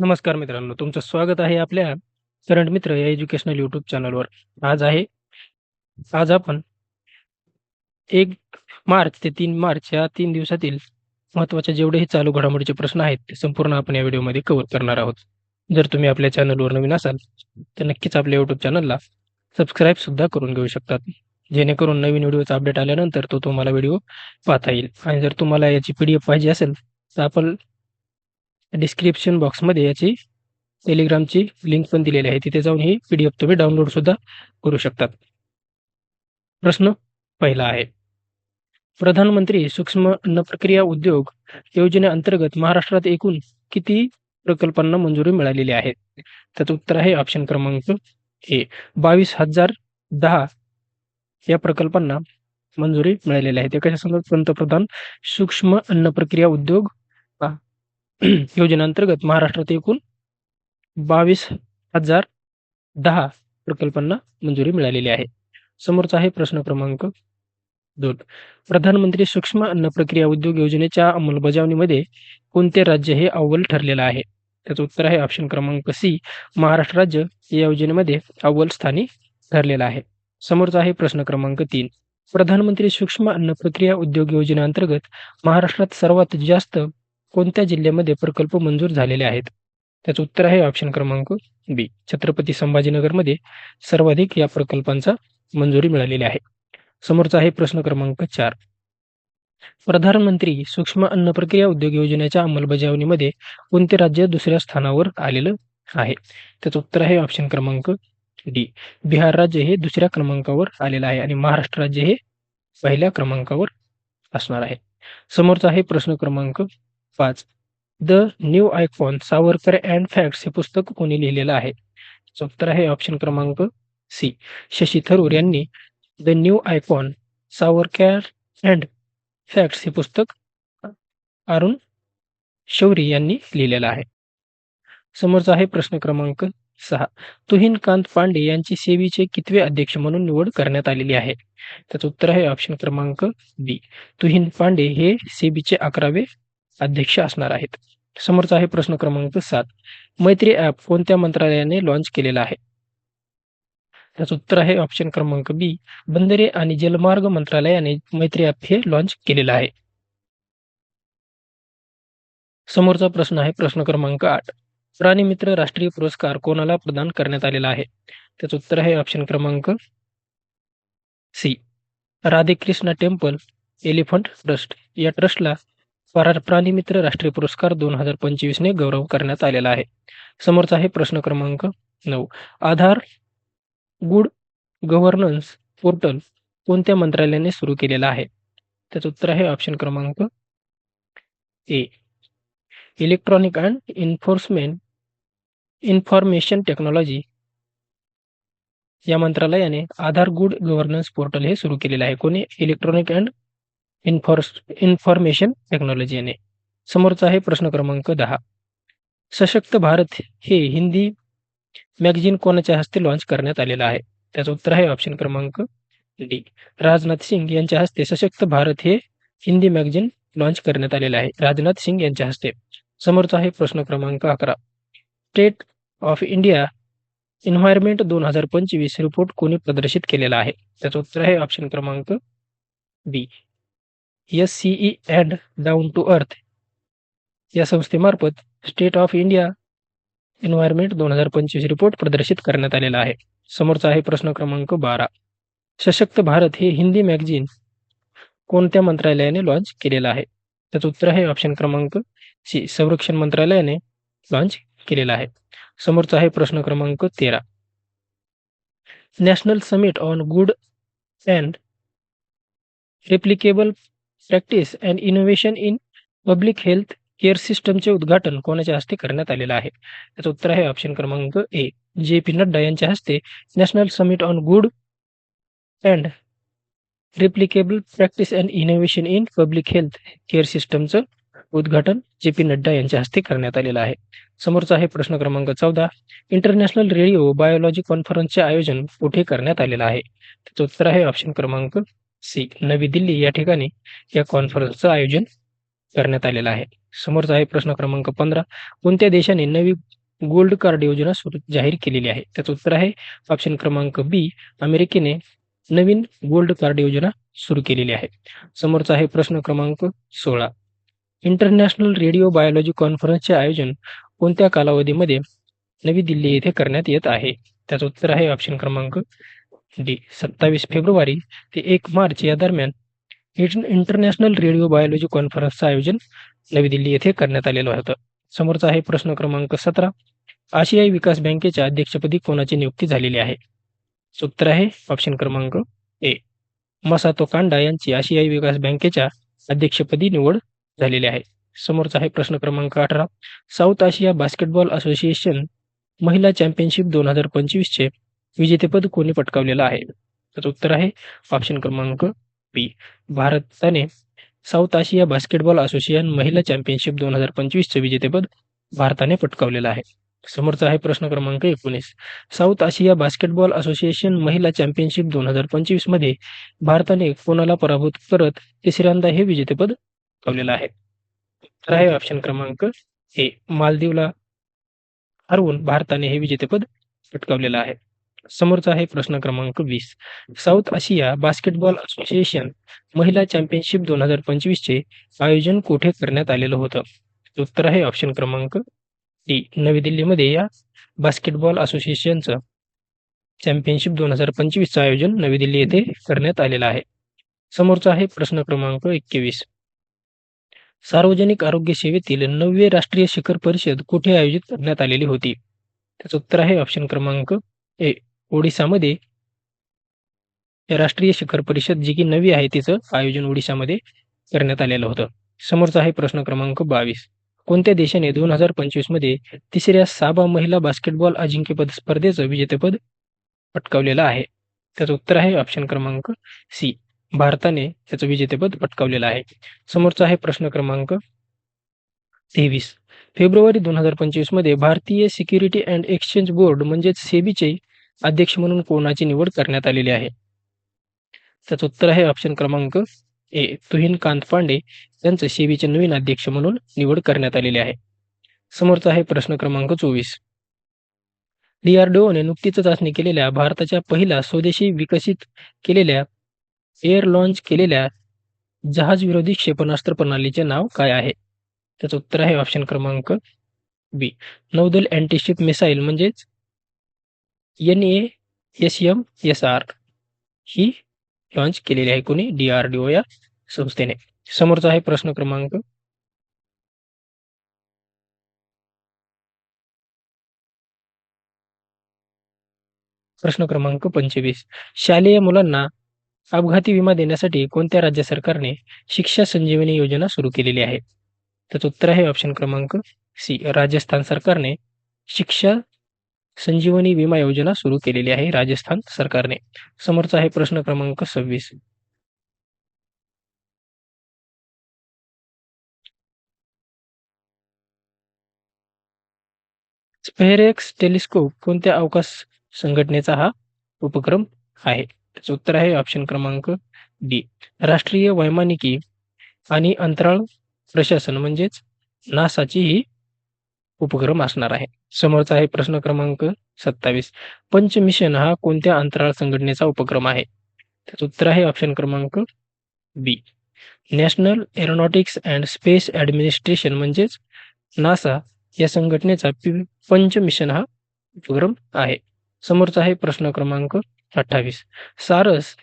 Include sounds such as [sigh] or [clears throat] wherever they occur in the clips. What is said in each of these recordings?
नमस्कार मित्रांनो, तुमचं स्वागत आहे आपल्या करंट मित्र या एज्युकेशनल यूट्यूब चॅनलवर. आज आहे आज आपण एक मार्च ते तीन मार्च या तीन दिवसातील महत्त्वाच्या जेवढेही चालू घडामोडीचे प्रश्न आहेत, ते संपूर्ण आपण या व्हिडिओमध्ये कव्हर करणार आहोत. जर तुम्ही आपल्या चॅनलवर नवीन असाल, तर नक्कीच आपल्या यूट्यूब चॅनलला सबस्क्राईब सुद्धा करून घेऊ शकतात. जेणेकरून नवीन व्हिडिओचा अपडेट आल्यानंतर तो तुम्हाला व्हिडिओ पाहता येईल. आणि जर तुम्हाला याची पी-डी-एफ पाहिजे असेल, तर आपण डिस्क्रिप्शन बॉक्समध्ये याची टेलिग्रामची लिंक पण दिलेली आहे. तिथे जाऊन ही पी-डी-एफ तुम्ही डाउनलोड सुद्धा करू शकतात. प्रश्न पहिला आहे. प्रधानमंत्री सूक्ष्म अन्न प्रक्रिया उद्योग योजनेअंतर्गत महाराष्ट्रात एकूण किती प्रकल्पांना मंजुरी मिळालेली आहे? त्याचं उत्तर आहे ऑप्शन क्रमांक ए 22,010 या प्रकल्पांना मंजुरी मिळालेली आहे. ते कशासंदर्भात? पंतप्रधान सूक्ष्म अन्न प्रक्रिया उद्योग [clears throat] योजनेअंतर्गत महाराष्ट्रात एकूण 22,010 प्रकल्पांना मंजुरी मिळालेली आहे. समोरचा आहे प्रश्न क्रमांक दोन प्रधानमंत्री सूक्ष्म अन्न प्रक्रिया उद्योग योजनेच्या अंमलबजावणीमध्ये कोणते राज्य हे अव्वल ठरलेलं आहे? त्याचं उत्तर आहे ऑप्शन क्रमांक सी महाराष्ट्र राज्य या योजनेमध्ये अव्वल स्थानी ठरलेलं आहे. समोरचा आहे प्रश्न क्रमांक तीन प्रधानमंत्री सूक्ष्म अन्न प्रक्रिया उद्योग योजनेअंतर्गत महाराष्ट्रात सर्वात जास्त कोणत्या जिल्ह्यामध्ये प्रकल्प मंजूर झालेले आहेत? त्याचं उत्तर आहे ऑप्शन क्रमांक बी छत्रपती संभाजीनगरमध्ये सर्वाधिक या प्रकल्पांचा मंजुरी मिळालेली आहे. समोरचा आहे प्रश्न क्रमांक चार प्रधानमंत्री सूक्ष्म अन्न प्रक्रिया उद्योग योजनेच्या अंमलबजावणीमध्ये कोणते राज्य दुसऱ्या स्थानावर आलेलं आहे? त्याचं उत्तर आहे ऑप्शन क्रमांक डी बिहार राज्य हे दुसऱ्या क्रमांकावर आलेलं आहे आणि महाराष्ट्र राज्य हे पहिल्या क्रमांकावर असणार आहे. समोरचा आहे प्रश्न क्रमांक पाच the new icon Savarkar and facts हे पुस्तक कोणी लिहिलेलं आहे? उत्तर आहे ऑप्शन क्रमांक सी शशी थरूर यांनी the new icon Savarkar and facts हे पुस्तक अरुण शौरी यांनी लिहिलेलं आहे. समोरचा आहे प्रश्न क्रमांक सहा तुहिनकांत पांडे यांची सेबीचे कितवे अध्यक्ष म्हणून निवड करण्यात आलेली आहे? त्याचं उत्तर आहे ऑप्शन क्रमांक बी तुहिन पांडे हे सेबीचे 11वे अध्यक्ष असणार आहेत. समोरचा आहे प्रश्न क्रमांक सात मैत्री ॲप कोणत्या मंत्रालयाने लॉन्च केलेला आहे? त्याचं उत्तर आहे ऑप्शन क्रमांक बी बंदरे आणि जलमार्ग मंत्रालयाने मैत्री ॲप हे लॉन्च केलेलं आहे. समोरचा प्रश्न आहे प्रश्न क्रमांक 8. प्राणीमित्र राष्ट्रीय पुरस्कार कोणाला प्रदान करण्यात आलेला आहे? त्याचं उत्तर आहे ऑप्शन क्रमांक C Radhekrishna temple elephant trust या ट्रस्टला प्राणीमित्र राष्ट्रीय पुरस्कार दोन हजार पंचवीसने गौरव करण्यात आलेला आहे. समोरचा आहे प्रश्न क्रमांक नऊ आधार गुड गव्हर्नन्स पोर्टल कोणत्या मंत्रालयाने सुरू केलेलं आहे? त्याचं उत्तर आहे ऑप्शन क्रमांक A electronic and enforcement information technology या मंत्रालयाने आधार गुड गव्हर्नन्स पोर्टल हे सुरू केलेलं आहे. कोणी? Electronic and enforce information technology समोरचा आहे प्रश्न क्रमांक दहा सशक्त भारत हे हिंदी मॅगझिन कोणाच्या हस्ते लॉन्च करण्यात आलेलं आहे? त्याचं उत्तर आहे ऑप्शन क्रमांक डी राजनाथ सिंग यांच्या हस्ते सशक्त भारत हे हिंदी मॅगझिन लॉन्च करण्यात आलेलं आहे. राजनाथ सिंग यांच्या हस्ते. समोरचा आहे प्रश्न क्रमांक 11. State of India environment 2025 report कोणी प्रदर्शित केलेला आहे? त्याचं उत्तर आहे ऑप्शन क्रमांक B S C E and down to earth या संस्थेमार्फत state of India environment 2025 report प्रदर्शित करण्यात आलेला आहे. समोरचा आहे प्रश्न क्रमांक 12. सशक्त भारत हे हिंदी मॅगझिन कोणत्या मंत्रालयाने लॉन्च केलेलं आहे? त्याचं उत्तर आहे ऑप्शन क्रमांक सी संरक्षण मंत्रालयाने लॉन्च केलेला आहे. समोरचा आहे प्रश्न क्रमांक 13. National summit on good and replicable practice and innovation in public health care सिस्टमचे उद्घाटन कोणाच्या हस्ते करण्यात आलेलं आहे? त्याचं उत्तर आहे ऑप्शन क्रमांक ए जे पी नड्डा यांच्या हस्ते national summit on good and replicable practice and innovation in public health care सिस्टमचं उद्घाटन जे पी नड्डा यांच्या हस्ते करण्यात आलेलं आहे. समोरचा आहे प्रश्न क्रमांक 14. इंटरनॅशनल रेडिओ बायोलॉजी कॉन्फरन्सचे आयोजन कुठे करण्यात आलेलं आहे? त्याचं उत्तर आहे ऑप्शन क्रमांक सी नवी दिल्ली या ठिकाणी या कॉन्फरन्सचं आयोजन करण्यात आलेलं आहे. समोरचा आहे प्रश्न क्रमांक पंधरा. कोणत्या देशाने नवी गोल्ड कार्ड योजना सुरू जाहीर केलेली आहे? त्याचं उत्तर आहे ऑप्शन क्रमांक बी अमेरिकेने नवीन गोल्ड कार्ड योजना सुरू केलेली आहे. समोरचा आहे प्रश्न क्रमांक सोळा. इंटरनॅशनल रेडिओ बायोलॉजी कॉन्फरन्सचे आयोजन कोणत्या कालावधीमध्ये नवी दिल्ली येथे करण्यात येत आहे? त्याचं उत्तर आहे ऑप्शन क्रमांक डी सत्तावीस फेब्रुवारी ते एक मार्च या दरम्यान इंटरनॅशनल रेडिओ बायोलॉजी कॉन्फरन्सचं आयोजन नवी दिल्ली येथे करण्यात आलेलं होतं. समोरचा आहे प्रश्न क्रमांक सतरा. आशियाई विकास बँकेच्या अध्यक्षपदी कोणाची नियुक्ती झालेली आहे? उत्तर आहे ऑप्शन क्रमांक ए. मसातो कांडा यांची आशियाई विकास बँकेच्या अध्यक्षपदी निवड झालेली आहे. समोरचा आहे प्रश्न क्रमांक अठरा. साऊथ आशिया बास्केटबॉल असोसिएशन महिला चॅम्पियनशिप दोन हजार पंचवीसचे विजेतेपद कोणी पटकावलेलं आहे? तर उत्तर आहे ऑप्शन क्रमांक बी भारताने साऊथ आशिया बास्केटबॉल असोसिएशन महिला चॅम्पियनशिप दोन हजार पंचवीसचं विजेतेपद भारताने पटकावलेलं आहे. समोरचा आहे प्रश्न क्रमांक एकोणीस. साऊथ आशिया बास्केटबॉल असोसिएशन महिला चॅम्पियनशिप दोन हजार पंचवीसमध्ये भारताने कोणाला पराभूत करत तिसऱ्यांदा हे विजेतेपद पटकावलेलं आहे? तर आहे ऑप्शन क्रमांक ए मालदीवला हरवून भारताने हे विजेतेपद पटकावलेलं आहे. समोरचा आहे प्रश्न क्रमांक वीस. साऊथ आशिया बास्केटबॉल असोसिएशन महिला चॅम्पियनशिप दोन हजार पंचवीसचे आयोजन कुठे करण्यात आलेलं होतं? उत्तर आहे ऑप्शन क्रमांक डी. नवी दिल्लीमध्ये या बास्केटबॉल असोसिएशनचं चॅम्पियनशिप दोन हजार पंचवीसचं आयोजन नवी दिल्ली येथे करण्यात आलेलं आहे. समोरचा आहे प्रश्न क्रमांक एकवीस. सार्वजनिक आरोग्य सेवेतील नववे राष्ट्रीय शिखर परिषद कुठे आयोजित करण्यात आलेली होती? त्याचं उत्तर आहे ऑप्शन क्रमांक ए. ओडिशामध्ये राष्ट्रीय शिखर परिषद जी की नवी आहे तिचं आयोजन ओडिशामध्ये करण्यात आलेलं होतं. समोरचा आहे प्रश्न क्रमांक बावीस. कोणत्या देशाने दोन हजार पंचवीसमध्ये तिसऱ्या साबा महिला बास्केटबॉल अजिंक्यपद स्पर्धेचं विजेतेपद पटकावलेलं आहे? त्याचं उत्तर आहे ऑप्शन क्रमांक सी. भारताने त्याचं विजेतेपद पटकावलेलं आहे. समोरचा आहे प्रश्न क्रमांक तेवीस. फेब्रुवारी दोन हजार पंचवीसमध्ये भारतीय सिक्युरिटी अँड एक्सचेंज बोर्ड म्हणजेच सेबीचे अध्यक्ष म्हणून कोणाची निवड करण्यात आलेली आहे? त्याचं उत्तर आहे ऑप्शन क्रमांक ए तुहीन कांत पांडे. यांचं सेबीचे नवीन अध्यक्ष म्हणून निवड करण्यात आलेली आहे. समोरचा आहे प्रश्न क्रमांक चोवीस. डीआरडीओने नुकतीच चाचणी केलेल्या भारताच्या पहिल्या स्वदेशी विकसित केलेल्या एअर लॉन्च केलेल्या जहाज विरोधी क्षेपणास्त्र प्रणालीचे नाव काय आहे? त्याचं उत्तर आहे ऑप्शन क्रमांक बी. नौदल अँटीशिप मिसाईल म्हणजेच N A S M S R he launch केलेली आहे कोणी? डी या संस्थेने. समोरचा आहे प्रश्न क्रमांक. प्रश्न क्रमांक पंचवीस. शालेय मुलांना अपघाती विमा देण्यासाठी कोणत्या राज्य सरकारने शिक्षा संजीवनी योजना सुरू केलेली आहे? त्याचं उत्तर आहे ऑप्शन क्रमांक सी. राजस्थान सरकारने शिक्षा संजीवनी विमा योजना सुरू केलेली आहे राजस्थान सरकारने. समोरचा आहे प्रश्न क्रमांक सव्वीस. स्पेरेक्स टेलिस्कोप कोणत्या अवकाश संघटनेचा हा उपक्रम आहे? त्याचं उत्तर आहे ऑप्शन क्रमांक डी. राष्ट्रीय वैमानिकी आणि अंतराळ प्रशासन म्हणजेच नासाची ही उपक्रम असणार आहे. समोरचा आहे प्रश्न क्रमांक सत्तावीस. पंचमिशन हा कोणत्या अंतराळ संघटनेचा उपक्रम आहे? त्याचं उत्तर आहे ऑप्शन क्रमांक B national aeronautics and space administration म्हणजेच नासा या संघटनेचा पंचमिशन हा उपक्रम आहे. समोरचा आहे प्रश्न क्रमांक अठ्ठावीस. सारस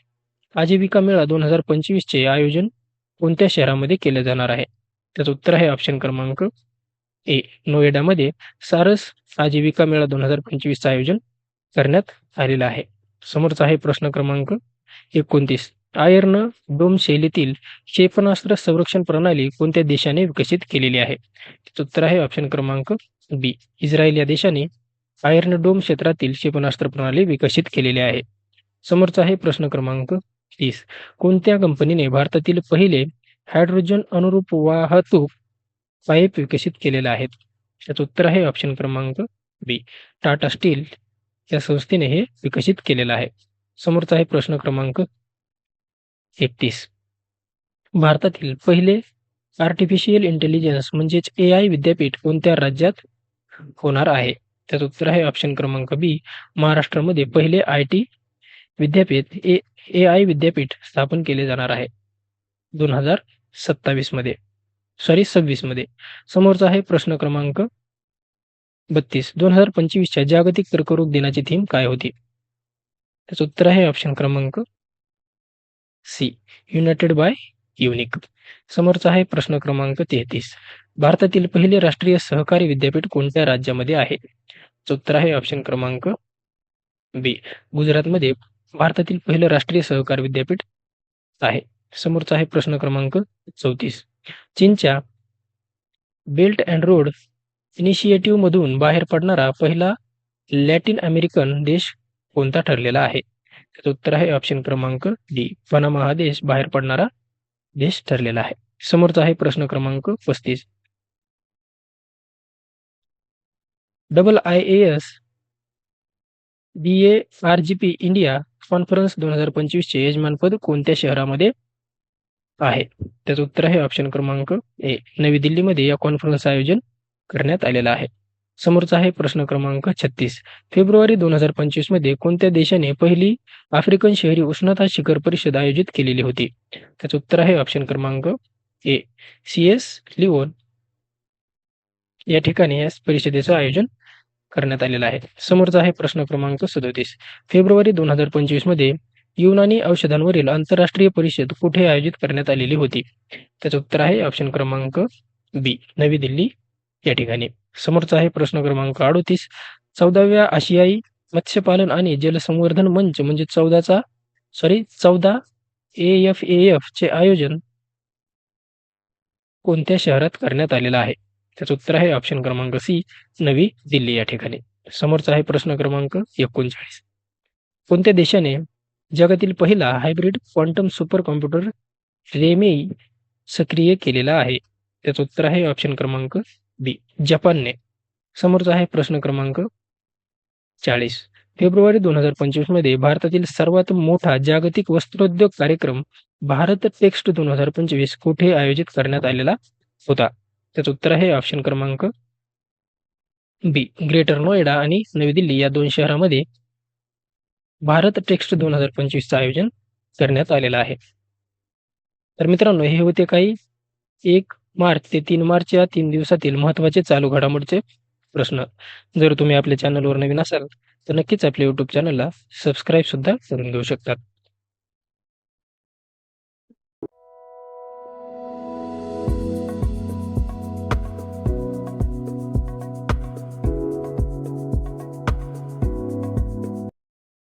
आजीविका मेळा दोन हजार पंचवीसचे आयोजन कोणत्या शहरामध्ये केले जाणार आहे? त्याचं उत्तर आहे ऑप्शन क्रमांक ए नोएडामध्ये सारस आजीविका मेळा दोन हजार पंचवीसचं आयोजन करण्यात आलेलं आहे. समोरचा आहे प्रश्न क्रमांक एकोणतीस. आयर्न डोम शैलीतील क्षेपणास्त्र संरक्षण प्रणाली कोणत्या देशाने विकसित केलेली आहे? उत्तर आहे ऑप्शन क्रमांक बी इस्रायल या देशाने आयर्न डोम क्षेत्रातील क्षेपणास्त्र प्रणाली विकसित केलेली आहे. समोरचा आहे प्रश्न क्रमांक तीस. कोणत्या कंपनीने भारतातील पहिले हायड्रोजन अनुरूप वाहतूक पाईप विकसित केलेल्या आहेत. त्याचं उत्तर आहे ऑप्शन क्रमांक बी टाटा स्टील या संस्थेने हे विकसित केलेलं आहे. समोरचा आहे प्रश्न क्रमांक एकतीस. भारतातील पहिले आर्टिफिशियल इंटेलिजन्स म्हणजेच ए आय विद्यापीठ कोणत्या राज्यात होणार आहे? त्याचं उत्तर आहे ऑप्शन क्रमांक बी महाराष्ट्रामध्ये पहिले आय टी विद्यापीठ ए ए आय विद्यापीठ स्थापन केले जाणार आहे. दोन हजार सत्तावीसमध्ये. सॉरी सव्वीसमध्ये. समोरचा आहे प्रश्न क्रमांक बत्तीस. दोन हजार पंचवीसच्या जागतिक कर्करोग दिनाची थीम काय होती? त्याचं उत्तर आहे ऑप्शन क्रमांक सी युनायटेड बाय युनिक समोरचा आहे प्रश्न क्रमांक तेहतीस. भारतातील पहिले राष्ट्रीय सहकारी विद्यापीठ कोणत्या राज्यामध्ये आहे? उत्तर आहे ऑप्शन क्रमांक बी गुजरातमध्ये भारतातील पहिलं राष्ट्रीय सहकार विद्यापीठ आहे. समोरचा आहे प्रश्न क्रमांक चौतीस. चीनच्या बेल्ट अँड रोड इनिशिएटिव्ह मधून बाहेर पडणारा पहिला लॅटिन अमेरिकन देश कोणता ठरलेला आहे? त्याचं उत्तर आहे ऑप्शन क्रमांक डी पनामा हा देश बाहेर पडणारा देश ठरलेला आहे. समोरचा आहे प्रश्न क्रमांक पस्तीस. Double I S B A R G P India conference दोन हजार पंचवीसचे यजमानपद कोणत्या शहरामध्ये आहे. त्याचं उत्तर आहे ऑप्शन क्रमांक ए नवी दिल्लीमध्ये या कॉन्फरन्स आयोजन करण्यात आलेलं आहे. समोरचा आहे प्रश्न क्रमांक छत्तीस. फेब्रुवारी दोन हजार पंचवीसमध्ये कोणत्या देशाने पहिली आफ्रिकन शहरी उष्णता शिखर परिषद आयोजित केलेली होती? त्याचं उत्तर आहे ऑप्शन क्रमांक ए सी एस लिओन या ठिकाणी या परिषदेचं आयोजन करण्यात आलेलं आहे. समोरचा आहे प्रश्न क्रमांक सदोतीस. फेब्रुवारी दोन हजार पंचवीसमध्ये युनानी औषधांवरील आंतरराष्ट्रीय परिषद कुठे आयोजित करण्यात आलेली होती? त्याचं उत्तर आहे ऑप्शन क्रमांक बी नवी दिल्ली. या ठिकाणी. समोरचा आहे प्रश्न क्रमांक अडोतीस. चौदाव्या आशियाई मत्स्यपालन आणि जलसंवर्धन मंच म्हणजे चौदाचा सॉरी चौदा ए एफ ए एफ चे आयोजन कोणत्या शहरात करण्यात आलेलं आहे? त्याचं उत्तर आहे ऑप्शन क्रमांक सी नवी दिल्ली या ठिकाणी. समोरचा आहे प्रश्न क्रमांक एकोणचाळीस. कोणत्या देशाने जगातील पहिला हायब्रिड क्वांटम सुपर कॉम्प्युटर रेमेई सक्रिय केलेला आहे. त्याचं उत्तर आहे ऑप्शन क्रमांक बी जपानने. समोरचा आहे प्रश्न क्रमांक चाळीस. फेब्रुवारी दोन हजार पंचवीसमध्ये भारतातील सर्वात मोठा जागतिक वस्त्रोद्योग कार्यक्रम भारत टेक्स्ट दोन हजार पंचवीस कुठे आयोजित करण्यात आलेला होता? त्याचं उत्तर आहे ऑप्शन क्रमांक बी ग्रेटर नोएडा आणि नवी दिल्ली या दोन शहरामध्ये भारत टेक्स्ट दोन हजार पंचवीसचं आयोजन करण्यात आलेलं आहे. तर मित्रांनो हे होते काही एक मार्च ते तीन मार्च या तीन दिवसातील महत्त्वाचे चालू घडामोडीचे प्रश्न. जर तुम्ही आपल्या चॅनलवर नवीन असाल तर नक्कीच आपल्या यूट्यूब चॅनलला सबस्क्राईब सुद्धा करून घेऊ शकतात